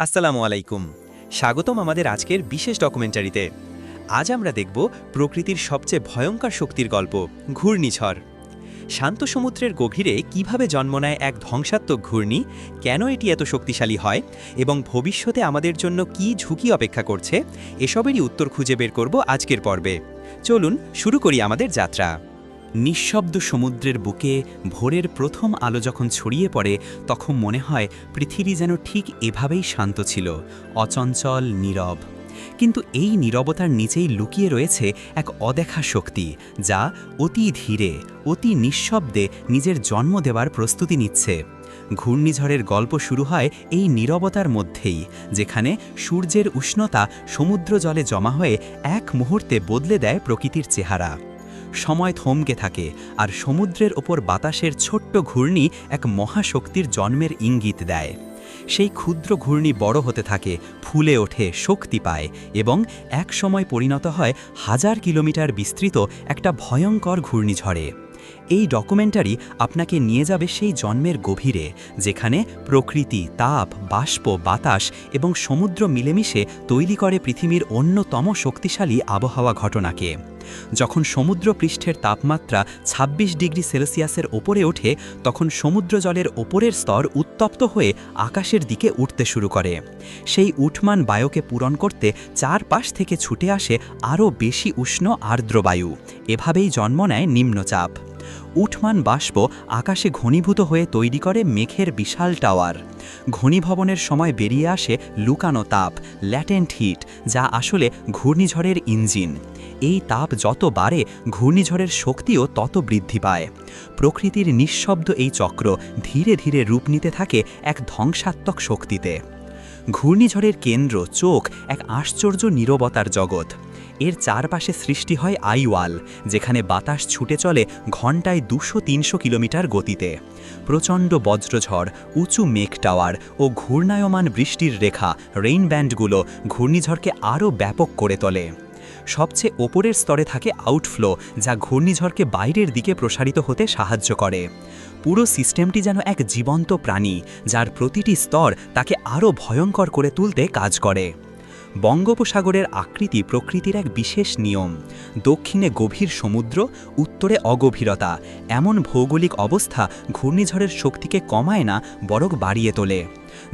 আসসালামু আলাইকুম। স্বাগতম আমাদের আজকের বিশেষ ডকুমেন্টারিতে। আজ আমরা দেখব প্রকৃতির সবচেয়ে ভয়ঙ্কর শক্তির গল্প, ঘূর্ণিঝড়। শান্ত সমুদ্রের গভীরে কীভাবে জন্ম নেয় এক ধ্বংসাত্মক ঘূর্ণি, কেন এটি এত শক্তিশালী হয়, এবং ভবিষ্যতে আমাদের জন্য কি ঝুঁকি অপেক্ষা করছে, এসবেরই উত্তর খুঁজে বের করব আজকের পর্বে। চলুন শুরু করি আমাদের যাত্রা। নিঃশব্দ সমুদ্রের বুকে ভোরের প্রথম আলো যখন ছড়িয়ে পড়ে, তখন মনে হয় পৃথিবী যেন ঠিক এভাবেই শান্ত ছিল, অচঞ্চল, নীরব। কিন্তু এই নীরবতার নিচেই লুকিয়ে রয়েছে এক অদেখা শক্তি, যা অতি ধীরে, অতি নিঃশব্দে নিজের জন্ম দেওয়ার প্রস্তুতি নিচ্ছে। ঘূর্ণিঝড়ের গল্প শুরু হয় এই নীরবতার মধ্যেই, যেখানে সূর্যের উষ্ণতা সমুদ্র জলে জমা হয়ে এক মুহূর্তে বদলে দেয় প্রকৃতির চেহারা। সময় থমকে থাকে আর সমুদ্রের ওপর বাতাসের ছোট্ট ঘূর্ণি এক মহাশক্তির জন্মের ইঙ্গিত দেয়। সেই ক্ষুদ্র ঘূর্ণি বড় হতে থাকে, ফুলে ওঠে, শক্তি পায় এবং এক সময় পরিণত হয় হাজার কিলোমিটার বিস্তৃত একটা ভয়ঙ্কর ঘূর্ণিঝড়ে এই ডকুমেন্টারি আপনাকে নিয়ে যাবে সেই জন্মের গভীরে, যেখানে প্রকৃতি, তাপ, বাষ্প, বাতাস এবং সমুদ্র মিলেমিশে তৈরি করে পৃথিবীর অন্যতম শক্তিশালী আবহাওয়া ঘটনাকে। যখন সমুদ্র পৃষ্ঠের তাপমাত্রা ২৬ ডিগ্রি সেলসিয়াসের ওপরে ওঠে, তখন সমুদ্র জলের ওপরের স্তর উত্তপ্ত হয়ে আকাশের দিকে উঠতে শুরু করে। সেই উঠমান বায়ুকে পূরণ করতে চারপাশ থেকে ছুটে আসে আরও বেশি উষ্ণ আর্দ্র বায়ু। এভাবেই জন্ম নেয় নিম্নচাপ। উঠমান বাষ্প আকাশে ঘনীভূত হয়ে তৈরি করে মেঘের বিশাল টাওয়ার। ঘনীভবনের সময় বেরিয়ে আসে লুকানো তাপ ল্যাটেন্ট হিট যা আসলে ঘূর্ণিঝড়ের ইঞ্জিন। এই তাপ যত বাড়ে, ঘূর্ণিঝড়ের শক্তিও তত বৃদ্ধি পায়। প্রকৃতির নিঃশব্দ এই চক্র ধীরে ধীরে রূপ নিতে থাকে এক ধ্বংসাত্মক শক্তিতে। ঘূর্ণিঝড়ের কেন্দ্র, চোখ, এক আশ্চর্য নীরবতার জগৎ। এর চারপাশে সৃষ্টি হয় আইওয়াল, যেখানে বাতাস ছুটে চলে ঘন্টায় দুশো তিনশো কিলোমিটার গতিতে। প্রচণ্ড বজ্রঝড়, উঁচু মেঘ টাওয়ার ও ঘূর্ণায়মান বৃষ্টির রেখা রেইন ব্যান্ডগুলো ঘূর্ণিঝড়কে আরও ব্যাপক করে তোলে। সবচেয়ে ওপরের স্তরে থাকে আউটফ্লো, যা ঘূর্ণিঝড়কে বাইরের দিকে প্রসারিত হতে সাহায্য করে। পুরো সিস্টেমটি যেন এক জীবন্ত প্রাণী, যার প্রতিটি স্তর তাকে আরও ভয়ঙ্কর করে তুলতে কাজ করে। বঙ্গোপসাগরের আকৃতি প্রকৃতির এক বিশেষ নিয়ম। দক্ষিণে গভীর সমুদ্র, উত্তরে অগভীরতা। এমন ভৌগোলিক অবস্থা ঘূর্ণিঝড়ের শক্তিকে কমায় না, বরং বাড়িয়ে তোলে।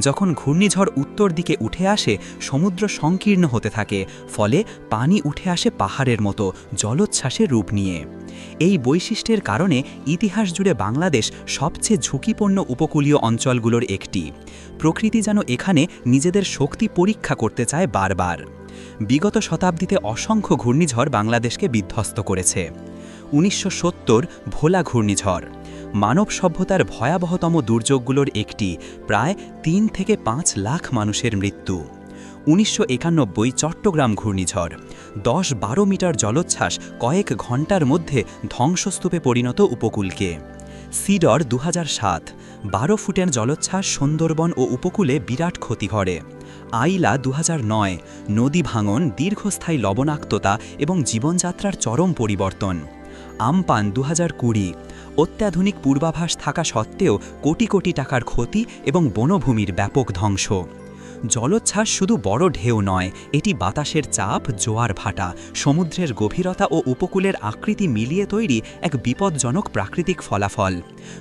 যখন ঘূর্ণিঝড় উত্তর দিকে উঠে আসে, সমুদ্র সংকীর্ণ হতে থাকে, ফলে পানি উঠে আসে পাহাড়ের মতো জলোচ্ছ্বাসের রূপ নিয়ে। এই বৈশিষ্ট্যের কারণে ইতিহাস জুড়ে বাংলাদেশ সবচেয়ে ঝুঁকিপূর্ণ উপকূলীয় অঞ্চলগুলোর একটি। প্রকৃতি যেন এখানে নিজেদের শক্তি পরীক্ষা করতে চায় বারবার। বিগত শতাব্দীতে অসংখ্য ঘূর্ণিঝড় বাংলাদেশকে বিধ্বস্ত করেছে। উনিশশো সত্তর ভোলা ঘূর্ণিঝড়। মানব সভ্যতার ভয়াবহতম দুর্যোগগুলোর একটি প্রায় তিন থেকে পাঁচ লাখ মানুষের মৃত্যু। উনিশশো একানব্বই চট্টগ্রাম ঘূর্ণিঝড়, দশ বারো মিটার জলোচ্ছ্বাস কয়েক ঘণ্টার মধ্যে ধ্বংসস্তূপে পরিণত উপকূলকে। সিডর দু সাত, বারো ফুটের জলোচ্ছ্বাস সুন্দরবন ও উপকূলে বিরাট ক্ষতি করে। আইলা দু নয়, নদী ভাঙন, দীর্ঘস্থায়ী লবণাক্ততা এবং জীবনযাত্রার চরম পরিবর্তন। আমপান দু হাজার কুড়ি। অত্যাধুনিক পূর্বাভাস থাকা সত্ত্বেও কোটি কোটি টাকার ক্ষতি এবং বনভূমির ব্যাপক ধ্বংস। জলোচ্ছ্বাস শুধু বড় ঢেউ নয়, এটি বাতাসের চাপ, জোয়ার ভাটা, সমুদ্রের গভীরতা ও উপকূলের আকৃতি মিলিয়ে তৈরি এক বিপজ্জনক প্রাকৃতিক ফলাফল।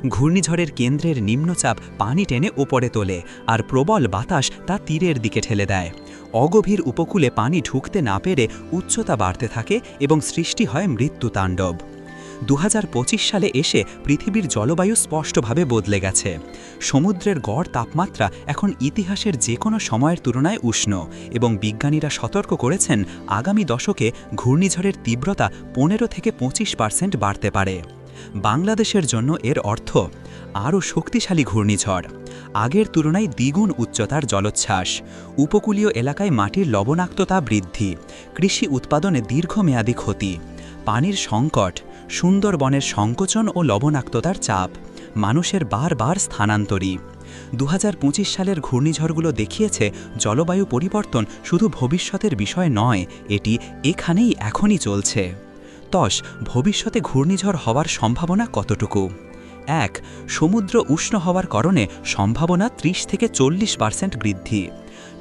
ঘূর্ণিঝড়ের কেন্দ্রের নিম্নচাপ পানি টেনে ওপরে তোলে, আর প্রবল বাতাস তা তীরের দিকে ঠেলে দেয়। অগভীর উপকূলে পানি ঢুকতে না পেরে উচ্চতা বাড়তে থাকে এবং সৃষ্টি হয় মৃত্যুতাণ্ডব দু হাজার পঁচিশ সালে এসে পৃথিবীর জলবায়ু স্পষ্টভাবে বদলে গেছে। সমুদ্রের গড় তাপমাত্রা এখন ইতিহাসের যে কোনো সময়ের তুলনায় উষ্ণ এবং বিজ্ঞানীরা সতর্ক করেছেন, আগামী দশকে ঘূর্ণিঝড়ের তীব্রতা পনেরো থেকে পঁচিশ পার্সেন্ট বাড়তে পারে। বাংলাদেশের জন্য এর অর্থ, আরও শক্তিশালী ঘূর্ণিঝড়। আগের তুলনায় দ্বিগুণ উচ্চতার জলোচ্ছ্বাস। উপকূলীয় এলাকায় মাটির লবণাক্ততা বৃদ্ধি। কৃষি উৎপাদনে দীর্ঘমেয়াদী ক্ষতি। পানির সংকট, সুন্দরবনের সংকোচন ও লবণাক্ততার চাপ, মানুষের বারবার স্থানান্তরী। দু হাজার পঁচিশ সালের ঘূর্ণিঝড়গুলো দেখিয়েছে জলবায়ু পরিবর্তন শুধু ভবিষ্যতের বিষয় নয়, এটি এখানেই এখনই চলছে। তস, ভবিষ্যতে ঘূর্ণিঝড় হওয়ার সম্ভাবনা কতটুকু? এক, সমুদ্র উষ্ণ হওয়ার কারণে সম্ভাবনা ৩০ থেকে চল্লিশ পার্সেন্ট বৃদ্ধি।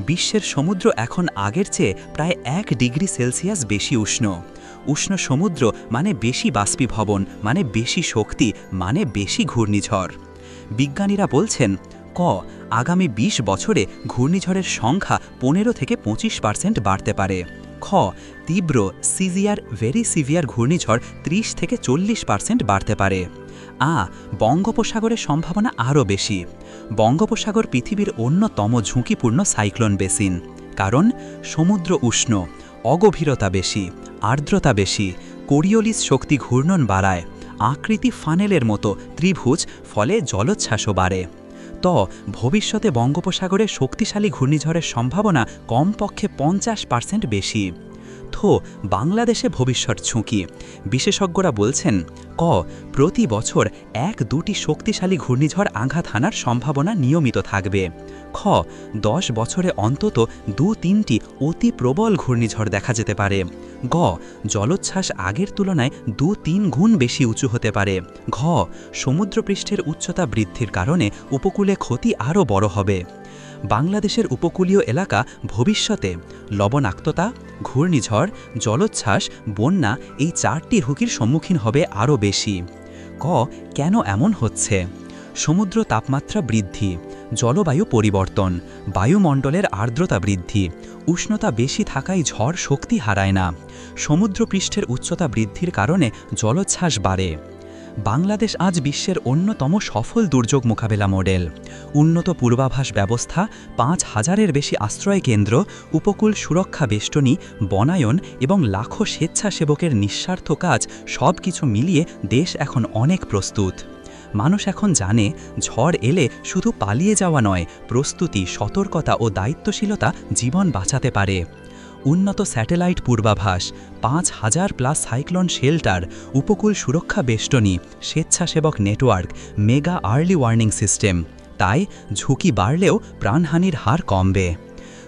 বিশ্বের সমুদ্র এখন আগের চেয়ে প্রায় এক ডিগ্রি সেলসিয়াস বেশি উষ্ণ। উষ্ণ সমুদ্র মানে বেশি বাষ্পীভবন মানে বেশি শক্তি মানে বেশি ঘূর্ণিঝড়। বিজ্ঞানীরা বলছেন, ক, আগামী ২০ বছরে ঘূর্ণিঝড়ের সংখ্যা পনেরো থেকে পঁচিশ পার্সেন্ট বাড়তে পারে। খ তীব্র সিজিয়ার ভেরি সিভিয়ার ঘূর্ণিঝড় ৩০ থেকে চল্লিশ পার্সেন্ট বাড়তে পারে। আ, বঙ্গোপসাগরের সম্ভাবনা আরও বেশি। বঙ্গোপসাগর পৃথিবীর অন্যতম ঝুঁকিপূর্ণ সাইক্লোন বেসিন। কারণ, সমুদ্র উষ্ণ, অগভীরতা বেশি, আর্দ্রতা বেশি, কোরিওলিস শক্তি ঘূর্ণন বাড়ায়, আকৃতি ফানেলের মতো ত্রিভুজ, ফলে জলোচ্ছ্বাসও বাড়ে। ত, ভবিষ্যতে বঙ্গোপসাগরে শক্তিশালী ঘূর্ণিঝড়ের সম্ভাবনা কমপক্ষে পঞ্চাশ পার্সেন্ট বেশি। থো বাংলাদেশে ভবিষ্যৎ ঝুঁকি। বিশেষজ্ঞরা বলছেন, ক, প্রতি বছর এক দুটি শক্তিশালী ঘূর্ণিঝড় আঘাত হানার সম্ভাবনা নিয়মিত থাকবে। খ, দশ বছরে অন্তত দু তিনটি অতি প্রবল ঘূর্ণিঝড় দেখা যেতে পারে। গ, জলোচ্ছ্বাস আগের তুলনায় দু তিন গুণ বেশি উঁচু হতে পারে। ঘ, সমুদ্রপৃষ্ঠের উচ্চতা বৃদ্ধির কারণে উপকূলে ক্ষতি আরও বড় হবে। বাংলাদেশের উপকূলীয় এলাকা ভবিষ্যতে, লবণাক্ততা, ঘূর্ণিঝড়, জলোচ্ছ্বাস, বন্যা এই চারটি হুকির সম্মুখীন হবে আরও বেশি। ক, কেন এমন হচ্ছে? সমুদ্র তাপমাত্রা বৃদ্ধি, জলবায়ু পরিবর্তন, বায়ুমণ্ডলের আর্দ্রতা বৃদ্ধি, উষ্ণতা বেশি থাকায় ঝড় শক্তি হারায় না, সমুদ্রপৃষ্ঠের উচ্চতা বৃদ্ধির কারণে জলোচ্ছ্বাস বাড়ে। বাংলাদেশ আজ বিশ্বের অন্যতম সফল দুর্যোগ মোকাবেলা মডেল। উন্নত পূর্বাভাস ব্যবস্থা, পাঁচ হাজারের বেশি আশ্রয় কেন্দ্র, উপকূল সুরক্ষা বেষ্টনী, বনায়ন এবং লাখো স্বেচ্ছাসেবকের নিঃস্বার্থ কাজ সব কিছু মিলিয়ে দেশ এখন অনেক প্রস্তুত। মানুষ এখন জানে, ঝড় এলে শুধু পালিয়ে যাওয়া নয়, প্রস্তুতি, সতর্কতা ও দায়িত্বশীলতা জীবন বাঁচাতে পারে। উন্নত স্যাটেলাইট পূর্বাভাস, পাঁচ হাজার প্লাস সাইক্লন শেল্টার, উপকূল সুরক্ষা বেষ্টনী, স্বেচ্ছাসেবক network, mega early warning system. তাই ঝুঁকি বাড়লেও প্রাণহানির হার কমবে।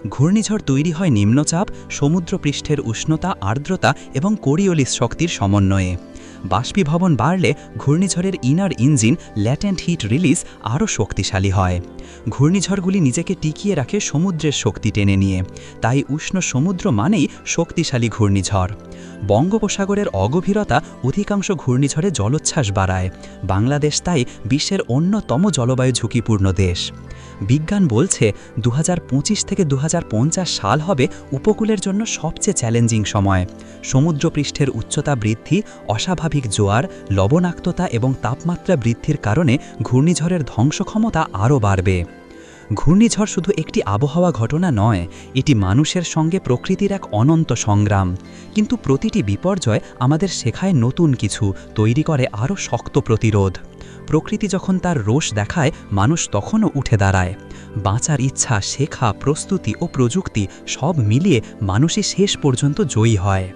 ঘূর্ণিঝড় তৈরি হয় নিম্নচাপ, সমুদ্রপৃষ্ঠের উষ্ণতা, আর্দ্রতা এবং কোরিওলিস শক্তির সমন্বয়ে। বাষ্পীভবন বাড়লে ঘূর্ণিঝড়ের inner engine latent heat release আরও শক্তিশালী হয়। ঘূর্ণিঝড়গুলি নিজেকে টিকিয়ে রাখে সমুদ্রের শক্তি টেনে নিয়ে। তাই উষ্ণ সমুদ্র মানেই শক্তিশালী ঘূর্ণিঝড়। বঙ্গোপসাগরের অগভীরতা অধিকাংশ ঘূর্ণিঝড়ে জলোচ্ছ্বাস বাড়ায়। বাংলাদেশ তাই বিশ্বের অন্যতম জলবায়ু ঝুঁকিপূর্ণ দেশ। বিজ্ঞান বলছে দু হাজার পঁচিশ থেকে দু হাজার পঞ্চাশ সাল হবে উপকূলের জন্য সবচেয়ে চ্যালেঞ্জিং সময়। সমুদ্রপৃষ্ঠের উচ্চতা বৃদ্ধি, অস্বাভাবিক জোয়ার, লবণাক্ততা এবং তাপমাত্রা বৃদ্ধির কারণে ঘূর্ণিঝড়ের ধ্বংসক্ষমতা আরও বাড়বে। ঘূর্ণিঝড় শুধু একটি আবহাওয়া ঘটনা নয়, এটি মানুষের সঙ্গে প্রকৃতির এক অনন্ত সংগ্রাম। কিন্তু প্রতিটি বিপর্যয় আমাদের শেখায় নতুন কিছু, তৈরি করে আরও শক্ত প্রতিরোধ। প্রকৃতি যখন তার রোষ দেখায়, মানুষ তখনও উঠে দাঁড়ায়। বাঁচার ইচ্ছা, শেখা, প্রস্তুতি ও প্রযুক্তি সব মিলিয়ে মানুষই শেষ পর্যন্ত জয়ী হয়।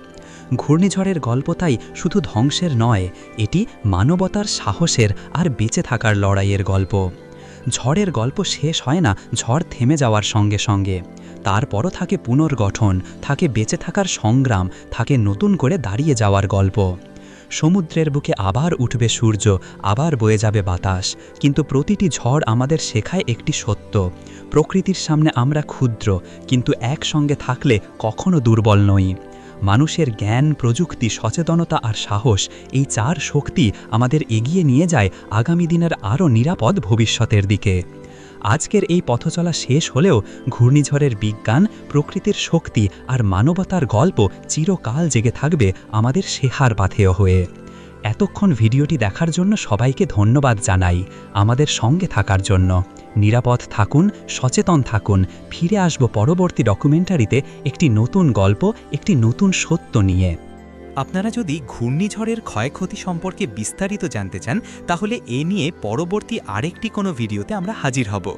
ঘূর্ণিঝড়ের গল্প তাই শুধু ধ্বংসের নয়, এটি মানবতার সাহসের আর বেঁচে থাকার লড়াইয়ের গল্প। ঝড়ের গল্প শেষ হয় না, ঝড় থেমে যাওয়ার সঙ্গে সঙ্গে। তারপরও থাকে পুনর্গঠন, থাকে বেঁচে থাকার সংগ্রাম, থাকে নতুন করে দাঁড়িয়ে যাওয়ার গল্প। সমুদ্রের বুকে আবার উঠবে সূর্য, আবার বয়ে যাবে বাতাস। কিন্তু প্রতিটি ঝড় আমাদের শেখায় একটি সত্য, প্রকৃতির সামনে আমরা ক্ষুদ্র, কিন্তু একসঙ্গে থাকলে কখনো দুর্বল নই। মানুষের জ্ঞান, প্রযুক্তি, সচেতনতা আর সাহস এই চার শক্তি আমাদের এগিয়ে নিয়ে যায় আগামী দিনের আরও নিরাপদ ভবিষ্যতের দিকে। আজকের এই পথচলা শেষ হলেও ঘূর্ণিঝড়ের বিজ্ঞান, প্রকৃতির শক্তি আর মানবতার গল্প চিরকাল জেগে থাকবে আমাদের শেহার পাথেয় হয়ে। এতক্ষণ ভিডিওটি দেখার জন্য সবাইকে ধন্যবাদ জানাই আমাদের সঙ্গে থাকার জন্য। নিরাপদ থাকুন, সচেতন থাকুন। ফিরে আসব পরবর্তী ডকুমেন্টারিতে একটি নতুন গল্প, একটি নতুন সত্য নিয়ে। আপনারা যদি ঘূর্ণিঝড়ের ক্ষয়ক্ষতি সম্পর্কে বিস্তারিত জানতে চান, তাহলে এ নিয়ে পরবর্তী আরেকটি কোনো ভিডিওতে আমরা হাজির হব।